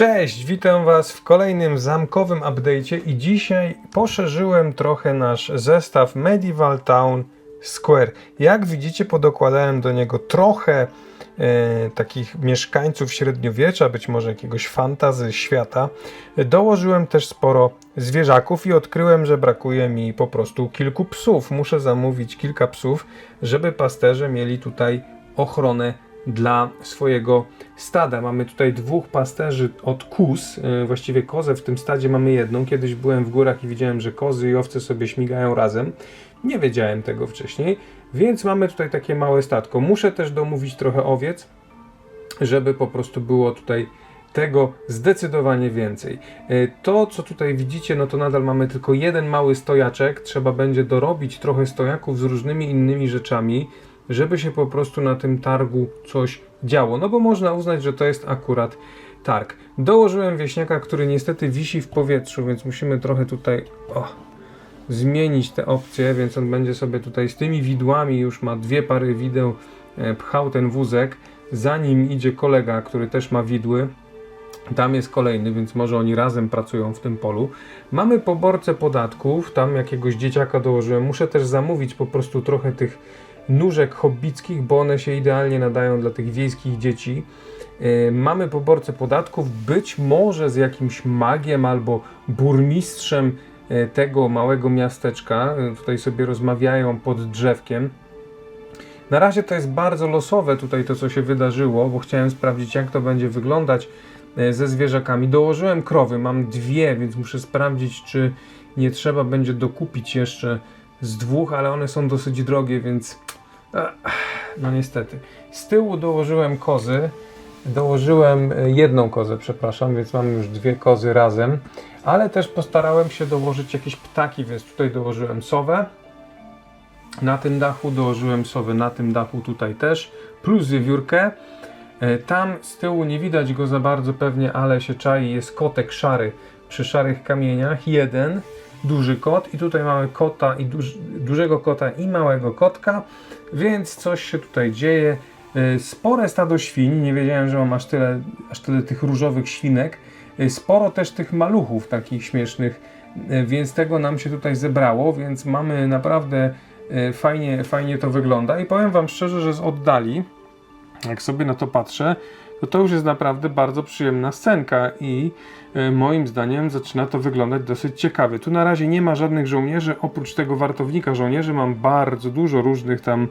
Cześć, witam Was w kolejnym zamkowym update'cie i dzisiaj poszerzyłem trochę nasz zestaw Medieval Town Square. Jak widzicie podokładałem do niego trochę e, takich mieszkańców średniowiecza, być może jakiegoś fantazy świata. Dołożyłem też sporo zwierzaków i odkryłem, że brakuje mi po prostu kilku psów. Muszę zamówić kilka psów, żeby pasterze mieli tutaj ochronę dla swojego stada. Mamy tutaj dwóch pasterzy od kóz, yy, właściwie kozę w tym stadzie mamy jedną. Kiedyś byłem w górach i widziałem, że kozy i owce sobie śmigają razem. Nie wiedziałem tego wcześniej, więc mamy tutaj takie małe statko. Muszę też domówić trochę owiec, żeby po prostu było tutaj tego zdecydowanie więcej. Yy, To, co tutaj widzicie, no to nadal mamy tylko jeden mały stojaczek. Trzeba będzie dorobić trochę stojaków z różnymi innymi rzeczami żeby się po prostu na tym targu coś działo. No bo można uznać, że to jest akurat targ. Dołożyłem wieśniaka, który niestety wisi w powietrzu, więc musimy trochę tutaj o, zmienić te opcje, więc on będzie sobie tutaj z tymi widłami, już ma dwie pary wideł, e, pchał ten wózek. Za nim idzie kolega, który też ma widły. Tam jest kolejny, więc może oni razem pracują w tym polu. Mamy poborcę podatków, tam jakiegoś dzieciaka dołożyłem. Muszę też zamówić po prostu trochę tych nóżek hobbickich, bo one się idealnie nadają dla tych wiejskich dzieci. Yy, Mamy poborcę podatków, być może z jakimś magiem albo burmistrzem yy, tego małego miasteczka. Yy, Tutaj sobie rozmawiają pod drzewkiem. Na razie to jest bardzo losowe tutaj to, co się wydarzyło, bo chciałem sprawdzić, jak to będzie wyglądać e, ze zwierzakami. Dołożyłem krowy, mam dwie, więc muszę sprawdzić, czy nie trzeba będzie dokupić jeszcze z dwóch, ale one są dosyć drogie, więc e, no niestety. Z tyłu dołożyłem kozy, dołożyłem e, jedną kozę, przepraszam, więc mamy już dwie kozy razem, ale też postarałem się dołożyć jakieś ptaki, więc tutaj dołożyłem sowę, na tym dachu dołożyłem sowy, na tym dachu tutaj też, plus wiewiórkę. E, Tam z tyłu nie widać go za bardzo pewnie, ale się czai, jest kotek szary. Przy szarych kamieniach, jeden duży kot i tutaj mamy kota i duż, dużego kota i małego kotka, więc coś się tutaj dzieje. E, Spore stado świń, nie wiedziałem, że mam aż tyle, aż tyle tych różowych świnek. E, Sporo też tych maluchów takich śmiesznych, e, więc tego nam się tutaj zebrało, więc mamy naprawdę fajnie, fajnie to wygląda i powiem Wam szczerze, że z oddali, jak sobie na to patrzę, to to już jest naprawdę bardzo przyjemna scenka i e, moim zdaniem zaczyna to wyglądać dosyć ciekawie. Tu na razie nie ma żadnych żołnierzy, oprócz tego wartownika żołnierzy mam bardzo dużo różnych tam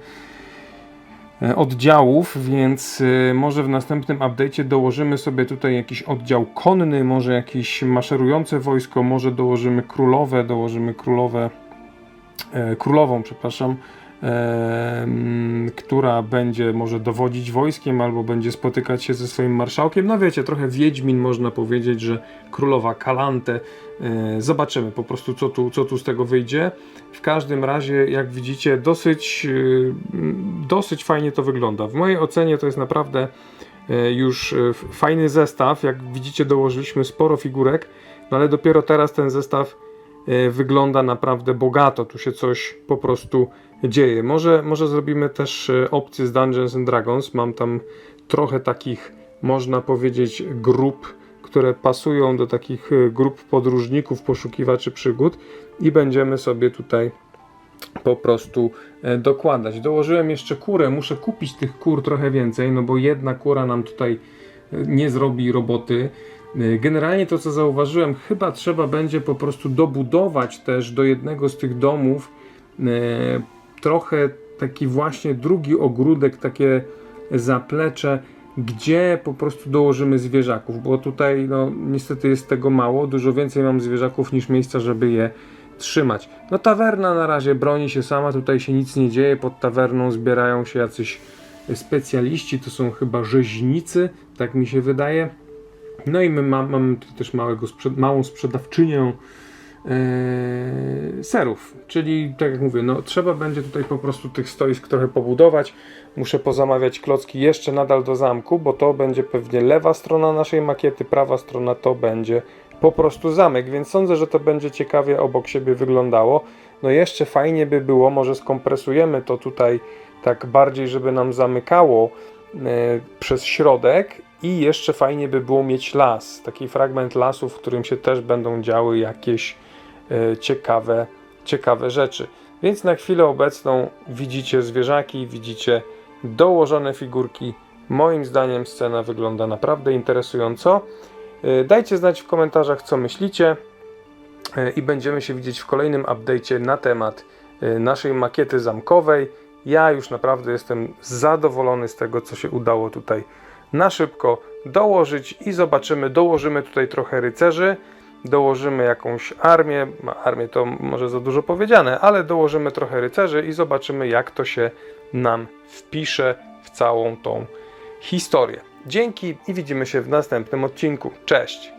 e, oddziałów, więc e, może w następnym update'cie dołożymy sobie tutaj jakiś oddział konny, może jakieś maszerujące wojsko, może dołożymy królowe, dołożymy królowe, królową, przepraszam, która będzie może dowodzić wojskiem albo będzie spotykać się ze swoim marszałkiem. No wiecie, trochę Wiedźmin można powiedzieć, że królowa Kalante. Zobaczymy po prostu, co tu, co tu z tego wyjdzie. W każdym razie, jak widzicie, dosyć, e, dosyć fajnie to wygląda. W mojej ocenie to jest naprawdę e, już e, fajny zestaw. Jak widzicie, dołożyliśmy sporo figurek, no ale dopiero teraz ten zestaw wygląda naprawdę bogato. Tu się coś po prostu dzieje. Może, może zrobimy też e, opcję z Dungeons and Dragons. Mam tam trochę takich, można powiedzieć, grup, które pasują do takich e, grup podróżników, poszukiwaczy przygód i będziemy sobie tutaj po prostu e, dokładać. Dołożyłem jeszcze kurę, muszę kupić tych kur trochę więcej, no bo jedna kura nam tutaj e, nie zrobi roboty. E, Generalnie to co zauważyłem, chyba trzeba będzie po prostu dobudować też do jednego z tych domów e, trochę taki właśnie drugi ogródek, takie zaplecze, gdzie po prostu dołożymy zwierzaków, bo tutaj no niestety jest tego mało, dużo więcej mam zwierzaków niż miejsca, żeby je trzymać. No tawerna na razie broni się sama, tutaj się nic nie dzieje, pod tawerną zbierają się jacyś specjaliści, to są chyba rzeźnicy, tak mi się wydaje. No i my ma, mamy tu też małego, małą sprzedawczynię e, serów, czyli tak jak mówię, no trzeba będzie tutaj po prostu tych stoisk trochę pobudować. Muszę pozamawiać klocki jeszcze nadal do zamku, bo to będzie pewnie lewa strona naszej makiety, prawa strona to będzie po prostu zamek, więc sądzę, że to będzie ciekawie obok siebie wyglądało. No jeszcze fajnie by było, może skompresujemy to tutaj tak bardziej, żeby nam zamykało przez środek i jeszcze fajnie by było mieć las, taki fragment lasu, w którym się też będą działy jakieś e, ciekawe, ciekawe rzeczy. Więc na chwilę obecną widzicie zwierzaki, widzicie dołożone figurki. Moim zdaniem scena wygląda naprawdę interesująco. E, Dajcie znać w komentarzach, co myślicie e, i będziemy się widzieć w kolejnym update'cie na temat e, naszej makiety zamkowej. Ja już naprawdę jestem zadowolony z tego, co się udało tutaj na szybko dołożyć i zobaczymy, dołożymy tutaj trochę rycerzy, dołożymy jakąś armię, armię to może za dużo powiedziane, ale dołożymy trochę rycerzy i zobaczymy jak to się nam wpisze w całą tą historię. Dzięki i widzimy się w następnym odcinku. Cześć!